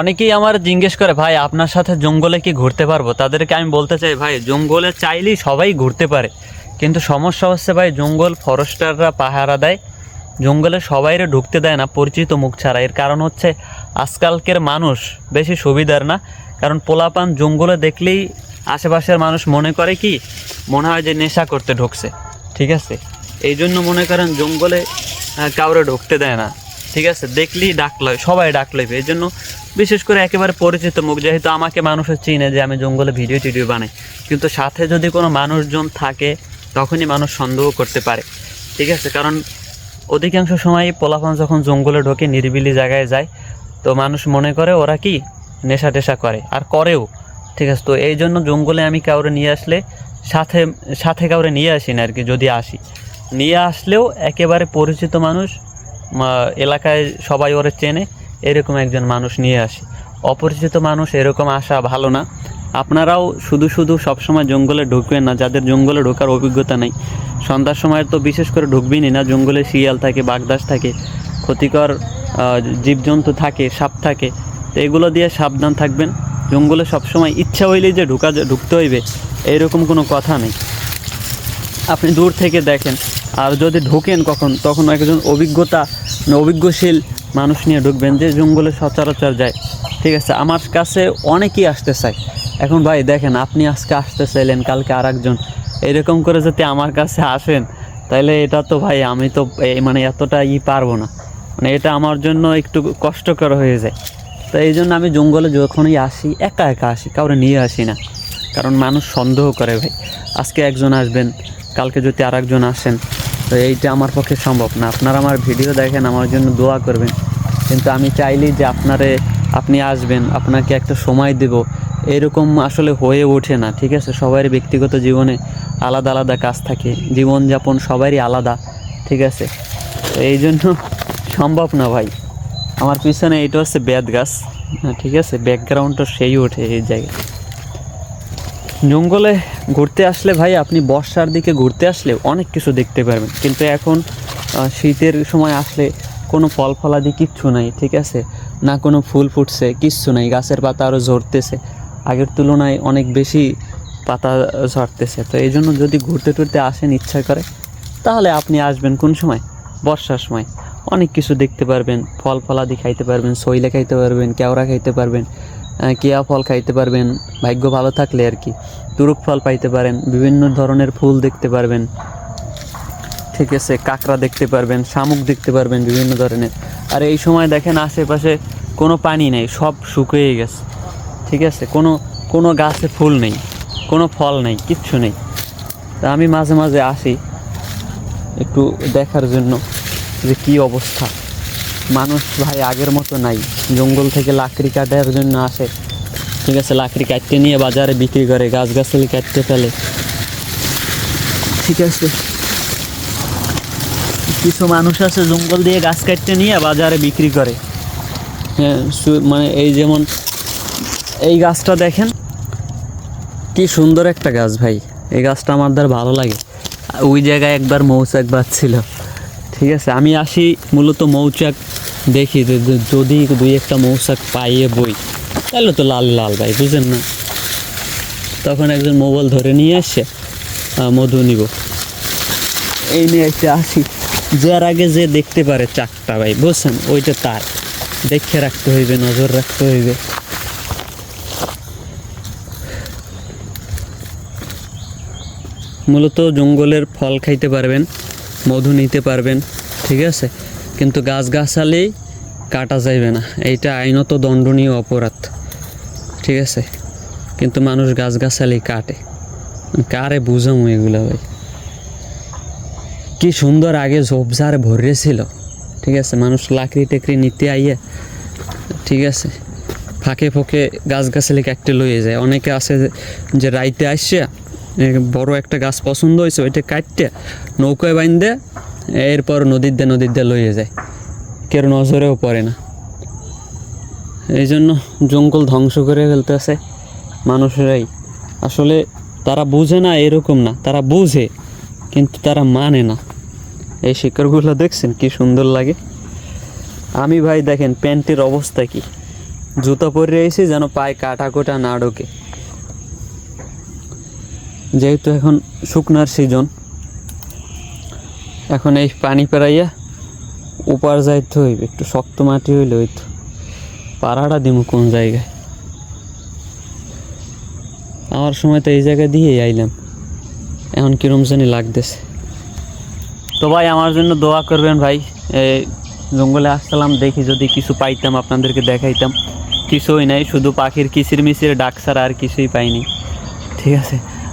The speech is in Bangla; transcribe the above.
অনেকেই আমার জিজ্ঞেস করে, ভাই, আপনার সাথে জঙ্গলে কি ঘুরতে পারব? তাদেরকে আমি বলতে চাই, ভাই, জঙ্গলে চাইলেই সবাই ঘুরতে পারে। কিন্তু সমস্যা হচ্ছে, ভাই, জঙ্গল ফরেস্টাররা পাহারা দেয়। জঙ্গলে সবাইরে ঢুকতে দেয় না, পরিচিত মুখ ছাড়া। এর কারণ হচ্ছে, আজকালকের মানুষ বেশি সুবিধার না। কারণ পোলাপান জঙ্গলে দেখলেই আশেপাশের মানুষ মনে করে কি, মনে হয় যে নেশা করতে ঢুকছে। ঠিক আছে? এই জন্য মনে করেন জঙ্গলে কাউরে ঢুকতে দেয় না। ঠিক আছে? দেখলেই ডাক লয় সবাই ডাক লইবে। এই জন্য বিশেষ করে একেবারে পরিচিত মুখ, যেহেতু আমাকে মানুষের চিনে যে আমি জঙ্গলে ভিডিও টিডিও বানাই। কিন্তু সাথে যদি কোনো মানুষজন থাকে, তখনই মানুষ সন্দেহ করতে পারে। ঠিক আছে? কারণ অধিকাংশ সময় পোলাপান যখন জঙ্গলে ঢোকে, নিরিবিলি জায়গায় যায়, তো মানুষ মনে করে ওরা কি? নেশা টেশা করে। আর করেও। ঠিক আছে? তো এই জন্য জঙ্গলে আমি কাউরে নিয়ে আসলে সাথে সাথে কাউরে নিয়ে আসি না আর কি, যদি আসি। নিয়ে আসলেও একেবারে পরিচিত মানুষ এলাকায় সবাই ওরে চেনে। এরকম একজন মানুষ নিয়ে আসি। অপরিচিত মানুষ এরকম আসা ভালো না। আপনারাও শুধু শুধু সবসময় জঙ্গলে ঢুকবেন না, যাদের জঙ্গলে ঢোকার অভিজ্ঞতা নেই। সন্ধ্যার সময় তো বিশেষ করে ঢুকবেনই না, জঙ্গলে শিয়াল থাকে, বাগদাস থাকে, ক্ষতিকর জীবজন্তু থাকে, সাপ থাকে। তো এগুলো দিয়ে সাবধান থাকবেন। জঙ্গলে সবসময় ইচ্ছা হইলেই যে ঢুকা ঢুকতে হইবে, এরকম কোনো কথা নেই। আপনি দূর থেকে দেখেন। আর যদি ঢোকেন কখন, তখন একজন অভিজ্ঞতা, অভিজ্ঞশীল মানুষ নিয়ে ঢুকবেন যে জঙ্গলে সচরাচর যায়। ঠিক আছে, আমার কাছে অনেকেই আসতে চায়। এখন ভাই দেখেন, আপনি আজকে আসতে চাইলেন, কালকে আর একজন এরকম করে যদি আমার কাছে আসেন তাহলে এটা তো ভাই আমি তো মানে এতটা ই পারব না। মানে এটা আমার জন্য একটু কষ্টকর হয়ে যায়। তো এই জন্য আমি জঙ্গলে যখনই আসি, একা একা আসি, কাউরে নিয়ে আসি না। কারণ মানুষ সন্দেহ করে ভাই, আজকে একজন আসবেন, কালকে যদি আর একজন আসেন তো এইটা আমার পক্ষে সম্ভব না। আপনারা আমার ভিডিও দেখেন আমার জন্য দোয়া করবেন। কিন্তু আমি চাইলি যে আপনারে আপনি আসবেন আপনাকে একটা সময় দেব। এরকম আসলে হয়ে ওঠে না ঠিক আছে? সবারই ব্যক্তিগত জীবনে আলাদা আলাদা কাজ থাকে। জীবনযাপন সবারই আলাদা ঠিক আছে? তো এই জন্য সম্ভব না ভাই। আমার পিছনে এটা হচ্ছে বেদ গাছ হ্যাঁ, ঠিক আছে? ব্যাকগ্রাউন্ডটা সেই ওঠে এই জায়গায়। জঙ্গলে ঘুরতে আসলে ভাই, আপনি বর্ষার দিকে ঘুরতে আসলে অনেক কিছু দেখতে পারবেন। কিন্তু এখন শীতের সময় আসলে কোনো ফল ফলাদি কিচ্ছু নাই, ঠিক আছে? না কোনো ফুল ফুটছে, কিচ্ছু নাই, গাছের পাতা আরও ঝরতেছে। আগের তুলনায় অনেক বেশি পাতা ঝরতেছে। তো এই জন্য যদি ঘুরতে টুরতে আসেন ইচ্ছা করে, তাহলে আপনি আসবেন কোন সময়? বর্ষার সময়। অনেক কিছু দেখতে পারবেন ফল ফলাদি খাইতে পারবেন, সইলে খাইতে পারবেন, কেওড়া খাইতে পারবেন। কেয়া ফল খাইতে পারবেন, ভাগ্য ভালো থাকলে আর কি। তুরুক ফল পাইতে পারেন, বিভিন্ন ধরনের ফুল দেখতে পারবেন। ঠিক আছে, কাঁকড়া দেখতে পারবেন, শামুক দেখতে পারবেন, বিভিন্ন ধরনের। আর এই সময় দেখেন আশেপাশে কোনো পানি নেই, সব শুকিয়ে গেছে। ঠিক আছে, কোনো কোনো গাছে ফুল নেই, কোনো ফল নেই, কিচ্ছু নেই। তা আমি মাঝে মাঝে আসি, একটু দেখার জন্য যে কী অবস্থা। মানুষ ভাই আগের মতো নাই। জঙ্গল থেকে লাকড়ি কাটার জন্য আসে। ঠিক আছে লাকড়ি কাটতে নিয়ে বাজারে বিক্রি করে গাছ গাছালি কাটতে ফেলে। ঠিক আছে। কিছু মানুষ আছে জঙ্গল দিয়ে গাছ কাটতে নিয়ে বাজারে বিক্রি করে। হ্যাঁ মানে এই যেমন এই গাছটা দেখেন কি সুন্দর একটা গাছ ভাই। এই গাছটা আমার দ্বার ভালো লাগে। ওই জায়গায় একবার মৌচাক বাজছিল ঠিক আছে আমি আসি মূলত মৌচাক দেখি যদি দুই একটা মৌচাক পাইয়ে বই তাহলে তো লাল লাল ভাই বুঝেন না? তখন একজন মোবাইল ধরে নিয়ে আহ, মধু নিব। এই নিয়ে এসে আসি। যার আগে যে দেখতে পারে চাকটা ভাই বুঝছেন? ওইটা তার। দেখে রাখতে হইবে নজর রাখতে হইবে। মূলত জঙ্গলের ফল খাইতে পারবেন। মধু নিতে পারবেন, ঠিক আছে? কিন্তু গাছ গাছালি কাটা যাইবে না। এইটা আইনত দণ্ডনীয় অপরাধ, ঠিক আছে? কিন্তু মানুষ গাছ গাছালি কাটে। কারে বুঝামো এগুলো ভাই? কি সুন্দর আগে ঝোপঝাড় ভরে ছিল ঠিক আছে? মানুষ লাকড়ি টেকড়ি নিতে আইয়ে, ঠিক আছে? ফাঁকে ফোঁকে গাছ গাছালি কাটতে লইয়ে যায়। অনেকে আছে যে- রাইতে আসছে বড় একটা গাছ পছন্দ হয়েছে, ওইটা কাটতে নৌকায় বাইন্দে এরপর নদীর দিয়ে নদীর দিয়ে লইয়ে যায়। কেউ নজরেও পড়ে না। এই জন্য জঙ্গল ধ্বংস করে ফেলতেছে মানুষেরাই। আসলে তারা বুঝে না এরকম না, তারা বুঝে, কিন্তু তারা মানে না। এই শিকড়গুলো দেখছেন কি সুন্দর লাগে। আমি ভাই দেখেন প্যান্টের অবস্থা কি। জুতো পরে রয়েছি যেন পায়ে কাটা কোটা না ঢোকে। যেহেতু এখন শুকনার সিজন এখন এই পানি পেরাইয়া উপার যাইতে হইবে, একটু শক্ত মাটি হইলে হইতো। পাড়াটা দিব কোন জায়গায়? আমার সময় তো এই জায়গা দিয়েই আইলাম। এখন কিরম জানি লাগতেছে। তো ভাই, আমার জন্য দোয়া করবেন ভাই। এই জঙ্গলে আসলাম দেখি যদি কিছু পাইতাম, আপনাদেরকে দেখাইতাম। কিছুই নাই, শুধু পাখির কিচির মিচির ডাক আর কিছুই পাইনি। ঠিক আছে।